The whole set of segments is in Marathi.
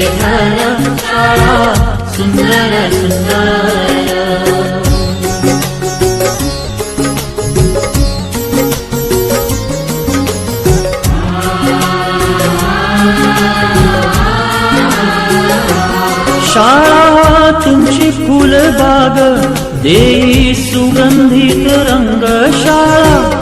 घर शाळा सुंदर सुंदर शाळा तुमची फुलबाग देई सुगंधित रंग शाळा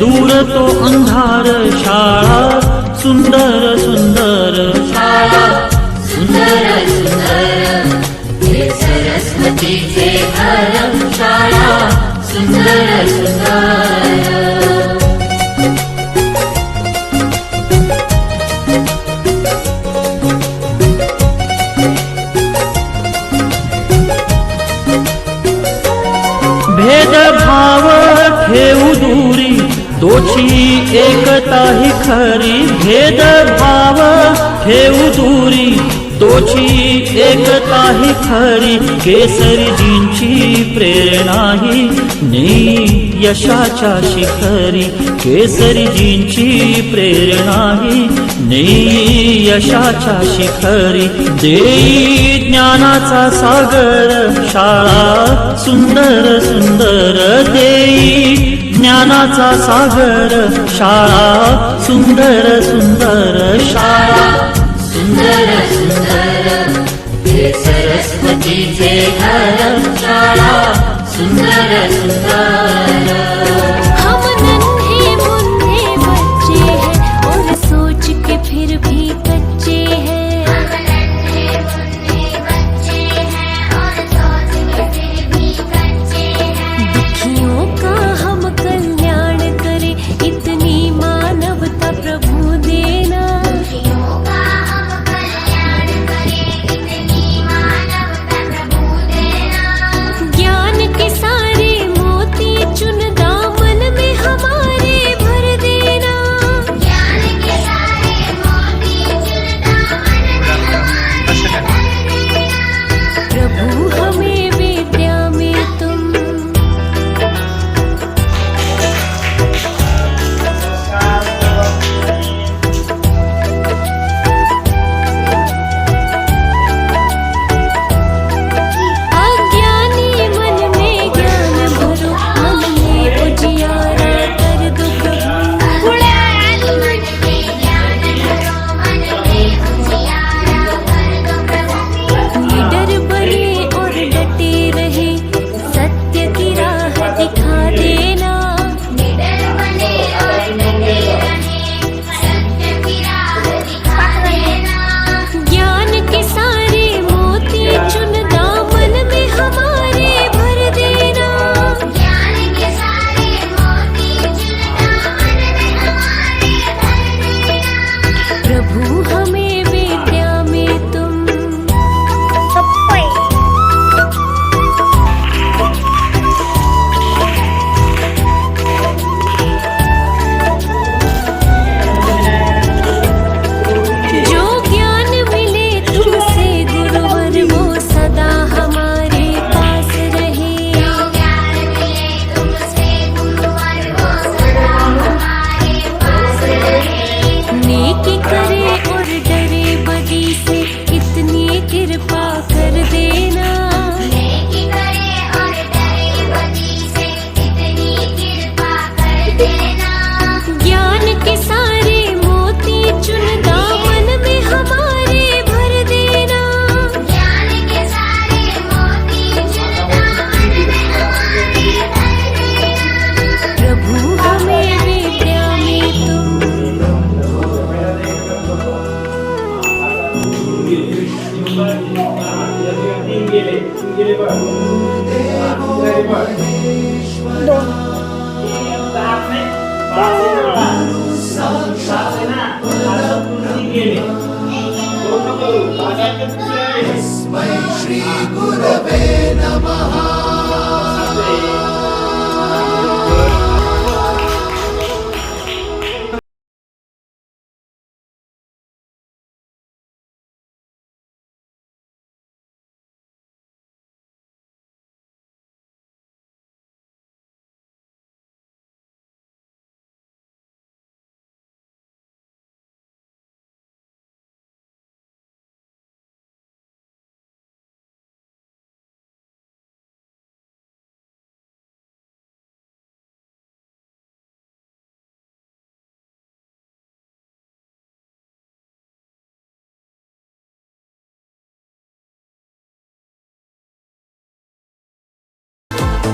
दूर तो अंधार शाळा सुंदर सुंदर शाळा. सुंदर सुंदर सरस्वतीचे घर शाळा. सुंदर सुंदर. भेदभाव ठेवू दूरी दोची एकता ही खरी भेदभाव ठेऊ दूरी. तोची एकता ही खरी केसरीजींची प्रेरणा ही नी यशाच्या शिखरी केसरीजींची प्रेरणाही नेई यशाच्या शिखरी देई ज्ञानाचा सागर शाळा. सुंदर सुंदर देई ज्ञानाचा सागर शाळा. सुंदर सुंदर शाळा. सुंदर सुंदर सरस्वतीचे घर शाळा. सुंदर सुंदर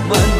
मन